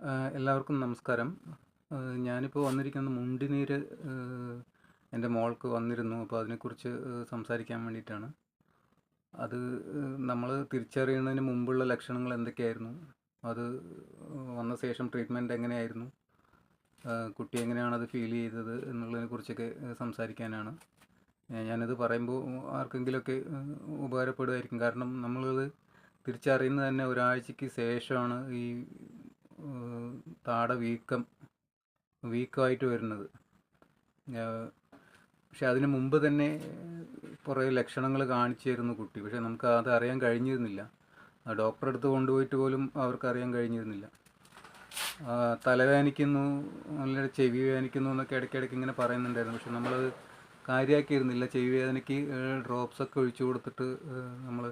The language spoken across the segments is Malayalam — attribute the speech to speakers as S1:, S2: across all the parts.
S1: എല്ലാവർക്കും നമസ്കാരം. ഞാനിപ്പോൾ വന്നിരിക്കുന്നത് മുണ്ടിനീര് എന്റെ മോൾക്ക് വന്നിരുന്നു. അപ്പോൾ അതിനെക്കുറിച്ച് സംസാരിക്കാൻ വേണ്ടിയിട്ടാണ്. അത് നമ്മൾ തിരിച്ചറിയുന്നതിന് മുമ്പുള്ള ലക്ഷണങ്ങൾ എന്തൊക്കെയായിരുന്നു? അത് വന്ന ശേഷം ട്രീറ്റ്മെന്റ് എങ്ങനെയായിരുന്നു? കുട്ടി എങ്ങനെയാണ് അത് ഫീൽ ചെയ്തത് എന്നുള്ളതിനെ കുറിച്ചൊക്കെ സംസാരിക്കാനാണ്. ഞാനത് പറയുമ്പോൾ ആർക്കെങ്കിലുമൊക്കെ ഉപകാരപ്പെടുമായിരിക്കും. കാരണം നമ്മളത് തിരിച്ചറിയുന്നത് തന്നെ ഒരാഴ്ചയ്ക്ക് ശേഷമാണ് ഈ താട വീക്കം വീക്കമായിട്ട് വരുന്നത്. പക്ഷെ അതിന് മുമ്പ് തന്നെ കുറേ ലക്ഷണങ്ങൾ കാണിച്ചിരുന്നു കുട്ടി. പക്ഷെ നമുക്ക് അത് അറിയാൻ കഴിഞ്ഞിരുന്നില്ല. ഡോക്ടറെ അടുത്ത് കൊണ്ടുപോയിട്ട് പോലും അവർക്കറിയാൻ കഴിഞ്ഞിരുന്നില്ല. തലവേദനിക്കുന്നു നല്ല ചെവി വേദനിക്കുന്നു എന്നൊക്കെ ഇടയ്ക്കിടയ്ക്ക് ഇങ്ങനെ പറയുന്നുണ്ടായിരുന്നു. പക്ഷെ നമ്മൾ കാര്യമാക്കിയിരുന്നില്ല ചെവി വേദനയ്ക്ക് ഡ്രോപ്സ് ഒക്കെ ഒഴിച്ചു കൊടുത്തിട്ട് നമ്മൾ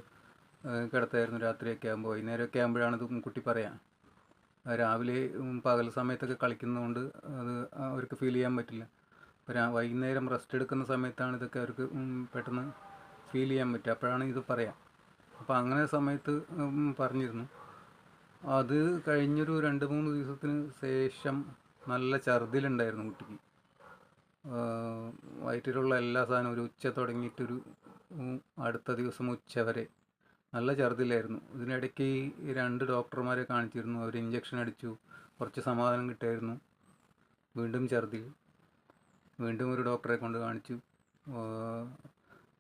S1: കിടത്തായിരുന്നു രാത്രിയൊക്കെ ആകുമ്പോൾ. വൈകുന്നേരമൊക്കെ ആകുമ്പോഴാണ് ഇത് കുട്ടി പറയാം. രാവിലെ പകൽ സമയത്തൊക്കെ കളിക്കുന്നതുകൊണ്ട് അത് അവർക്ക് ഫീൽ ചെയ്യാൻ പറ്റില്ല. അപ്പോൾ വൈകുന്നേരം റെസ്റ്റ് എടുക്കുന്ന സമയത്താണ് ഇതൊക്കെ അവർക്ക് പെട്ടെന്ന് ഫീൽ ചെയ്യാൻ പറ്റുക. അപ്പോഴാണ് ഇത് പറയാം. അപ്പോൾ അങ്ങനെ സമയത്ത് പറഞ്ഞിരുന്നു. അത് കഴിഞ്ഞൊരു രണ്ട് മൂന്ന് ദിവസത്തിന് ശേഷം നല്ല ഛർദിലുണ്ടായിരുന്നു കുട്ടിക്ക്. വയറ്റിലുള്ള എല്ലാ സാധനവും ഒരു ഉച്ച തുടങ്ങിയിട്ടൊരു അടുത്ത ദിവസം ഉച്ച വരെ നല്ല ഛർദ്ദിലായിരുന്നു ഇതിനിടയ്ക്ക് രണ്ട് ഡോക്ടർമാരെ കാണിച്ചിരുന്നു. അവർ ഇഞ്ചക്ഷൻ അടിച്ചു. കുറച്ച് സമാധാനം കിട്ടായിരുന്നു. വീണ്ടും ഛർദ്ദി വീണ്ടും ഒരു ഡോക്ടറെ കൊണ്ട് കാണിച്ചു.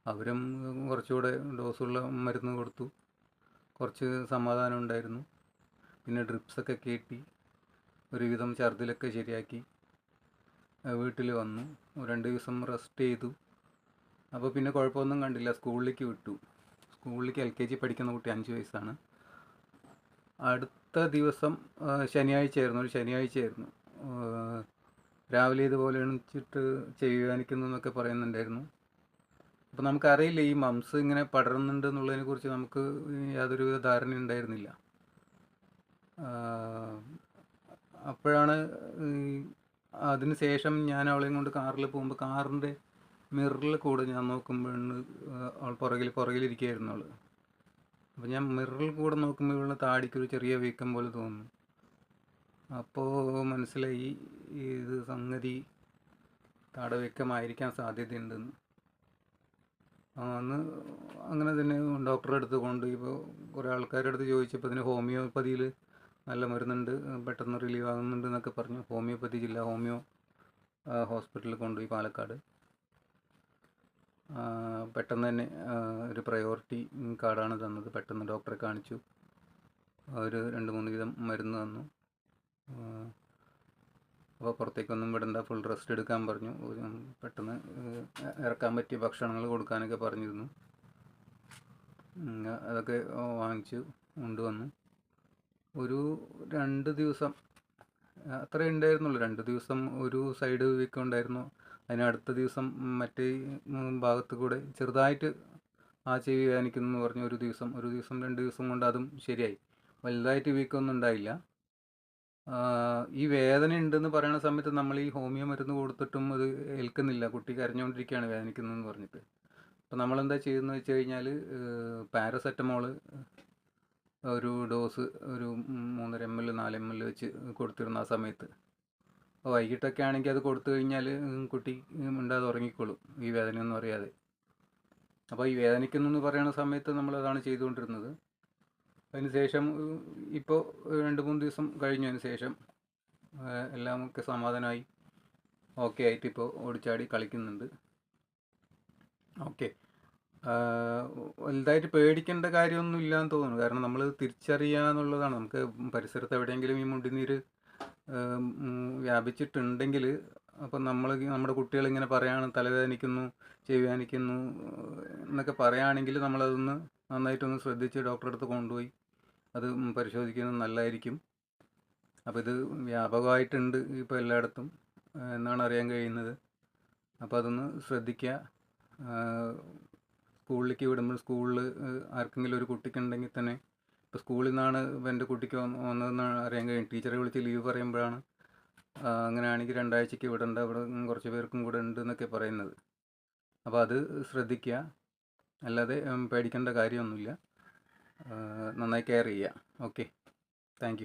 S1: അവരും കുറച്ചുകൂടെ ഡോസുള്ള മരുന്ന് കൊടുത്തു. കുറച്ച് സമാധാനം ഉണ്ടായിരുന്നു. പിന്നെ ഡ്രിപ്സൊക്കെ കയറ്റി. ഒരുവിധം ഛർദിലൊക്കെ ശരിയാക്കി. വീട്ടിൽ വന്നു. രണ്ട് ദിവസം റെസ്റ്റ് ചെയ്തു. അപ്പോൾ പിന്നെ കുഴപ്പമൊന്നും കണ്ടില്ല. സ്കൂളിലേക്ക് വിട്ടു. സ്കൂളിലേക്ക് എൽ കെ ജി പഠിക്കുന്ന കുട്ടി അഞ്ച് വയസ്സാണ്. അടുത്ത ദിവസം ശനിയാഴ്ചയായിരുന്നു. ഒരു ശനിയാഴ്ചയായിരുന്നു. രാവിലെ ഇതുപോലെ എണിച്ചിട്ട് ചെവി എന്നൊക്കെ പറയുന്നുണ്ടായിരുന്നു. അപ്പോൾ നമുക്കറിയില്ല ഈ മംസ് ഇങ്ങനെ പടരുന്നുണ്ട് എന്നുള്ളതിനെ കുറിച്ച് നമുക്ക് യാതൊരുവിധ ധാരണ ഉണ്ടായിരുന്നില്ല. അപ്പോഴാണ് അതിന് ശേഷം ഞാൻ അവളെയും കൊണ്ട് കാറിൽ പോകുമ്പോൾ കാറിന്റെ മിററിൽ കൂടെ ഞാൻ നോക്കുമ്പോഴാണ് അവൾ പുറകിൽ പുറകിലിരിക്കുകയായിരുന്നു അവൾ അപ്പോൾ ഞാൻ മിററിൽ കൂടെ നോക്കുമ്പോൾ ഇവളുടെ താടിക്കൊരു ചെറിയ വീക്കം പോലെ തോന്നുന്നു. അപ്പോൾ മനസ്സിലായി ഇത് സംഗതി താടവീക്കമായിരിക്കാൻ സാധ്യതയുണ്ടെന്ന്. അന്ന് അങ്ങനെ തന്നെ ഡോക്ടറെ അടുത്ത് കൊണ്ട് ഇപ്പോൾ കുറേ ആൾക്കാരുടെ അടുത്ത് ചോദിച്ചപ്പോൾ ഇതിന് ഹോമിയോപ്പതിയിൽ നല്ല മരുന്നുണ്ട് പെട്ടെന്ന് റിലീവ് ആകുന്നുണ്ട് എന്നൊക്കെ പറഞ്ഞു. ഹോമിയോപ്പതി ജില്ലാ ഹോമിയോ ഹോസ്പിറ്റലിൽ കൊണ്ടുപോയി പാലക്കാട്. പെട്ടെന്ന് തന്നെ ഒരു പ്രയോറിറ്റി കാർഡാണ് തന്നത്. പെട്ടെന്ന് ഡോക്ടറെ കാണിച്ചു. ഒരു രണ്ട് മൂന്ന് വീതം മരുന്ന് തന്നു. അപ്പോൾ പുറത്തേക്കൊന്നും വിടണ്ട. ഫുൾ റെസ്റ്റ് എടുക്കാൻ പറഞ്ഞു. പെട്ടെന്ന് ഇറക്കാൻ പറ്റിയ ഭക്ഷണങ്ങൾ കൊടുക്കാനൊക്കെ പറഞ്ഞിരുന്നു. അതൊക്കെ വാങ്ങിച്ചു കൊണ്ടുവന്നു. ഒരു രണ്ട് ദിവസം അത്രേ ഉണ്ടായിരുന്നുള്ളൂ. രണ്ട് ദിവസം ഒരു സൈഡ് വീക്കം ഉണ്ടായിരുന്നു അതിന് അടുത്ത ദിവസം മറ്റേ ഭാഗത്ത് കൂടെ ചെറുതായിട്ട് ആ ചെവി വേദനിക്കുന്നു എന്ന് പറഞ്ഞു ഒരു ദിവസം ഒരു ദിവസം രണ്ട് ദിവസം കൊണ്ട് അതും ശരിയായി. വലുതായിട്ട് വീക്കൊന്നും ഉണ്ടായില്ല. ഈ വേദന ഉണ്ടെന്ന് പറയുന്ന സമയത്ത് നമ്മൾ ഈ ഹോമിയോ മരുന്ന് കൊടുത്തിട്ടും അത് ഏൽക്കുന്നില്ല. കുട്ടി കരഞ്ഞുകൊണ്ടിരിക്കുകയാണ് വേദനിക്കുന്നതെന്ന് പറഞ്ഞിട്ട്. അപ്പോൾ നമ്മളെന്താ ചെയ്യുന്നത് വെച്ച് കഴിഞ്ഞാൽ പാരസെറ്റമോൾ ഒരു ഡോസ് ഒരു മൂന്നര എം എൽ നാല് എം എൽ വെച്ച് കൊടുത്തിരുന്ന ആ സമയത്ത് അപ്പോൾ വൈകിട്ടൊക്കെ ആണെങ്കിൽ അത് കൊടുത്തു കഴിഞ്ഞാൽ കുട്ടി മിണ്ടാതെ ഉറങ്ങിക്കോളും. ഈ വേദനയൊന്നും അറിയാതെ. അപ്പോൾ ഈ വേദനിക്കുന്നു പറയുന്ന സമയത്ത് നമ്മൾ അതാണ് ചെയ്തുകൊണ്ടിരുന്നത്. അതിനുശേഷം ഇപ്പോൾ രണ്ട് മൂന്ന് ദിവസം കഴിഞ്ഞതിന് ശേഷം എല്ലാമൊക്കെ സമാധാനമായി. ഓക്കെ ആയിട്ട് ഇപ്പോൾ ഓടിച്ചാടി കളിക്കുന്നുണ്ട്. ഓക്കെ. വലുതായിട്ട് പേടിക്കേണ്ട കാര്യമൊന്നും ഇല്ലാന്ന് തോന്നുന്നു. കാരണം നമ്മൾ തിരിച്ചറിയുക എന്നുള്ളതാണ് നമുക്ക് പരിസരത്ത് എവിടെയെങ്കിലും ഈ മുണ്ടിനീര് വ്യാപിച്ചിട്ടുണ്ടെങ്കിൽ അപ്പം നമ്മൾ നമ്മുടെ കുട്ടികൾ ഇങ്ങനെ പറയാണ് തലവേദനിക്കുന്നു ചെവിയാനിക്കുന്നു എന്നൊക്കെ പറയുകയാണെങ്കിൽ നമ്മളതൊന്ന് നന്നായിട്ടൊന്ന് ശ്രദ്ധിച്ച് ഡോക്ടറെ അടുത്ത് കൊണ്ടുപോയി അത് പരിശോധിക്കുന്നത് നല്ലതായിരിക്കും അപ്പോൾ ഇത് വ്യാപകമായിട്ടുണ്ട് ഇപ്പോൾ എല്ലായിടത്തും എന്നാണ് അറിയാൻ കഴിയുന്നത്. അപ്പോൾ അതൊന്ന് ശ്രദ്ധിക്കുക സ്കൂളിലേക്ക് വിടുമ്പോൾ സ്കൂളിൽ ആർക്കെങ്കിലും ഒരു കുട്ടിക്കുണ്ടെങ്കിൽ തന്നെ ഇപ്പോൾ സ്കൂളിൽ നിന്നാണ് എന്റെ കുട്ടിക്ക് വന്ന് വന്നതെന്നാണ് അറിയാൻ കഴിയും. ടീച്ചറെ വിളിച്ച് ലീവ് പറയുമ്പോഴാണ്. അങ്ങനെയാണെങ്കിൽ രണ്ടാഴ്ചയ്ക്ക് ഇവിടെ കുറച്ച് പേർക്കും കൂടെ ഉണ്ട് എന്നൊക്കെ പറയുന്നത്. അപ്പോൾ അത് ശ്രദ്ധിക്കുക. അല്ലാതെ പേടിക്കേണ്ട കാര്യമൊന്നുമില്ല. നന്നായി കെയർ ചെയ്യുക. ഓക്കെ. താങ്ക്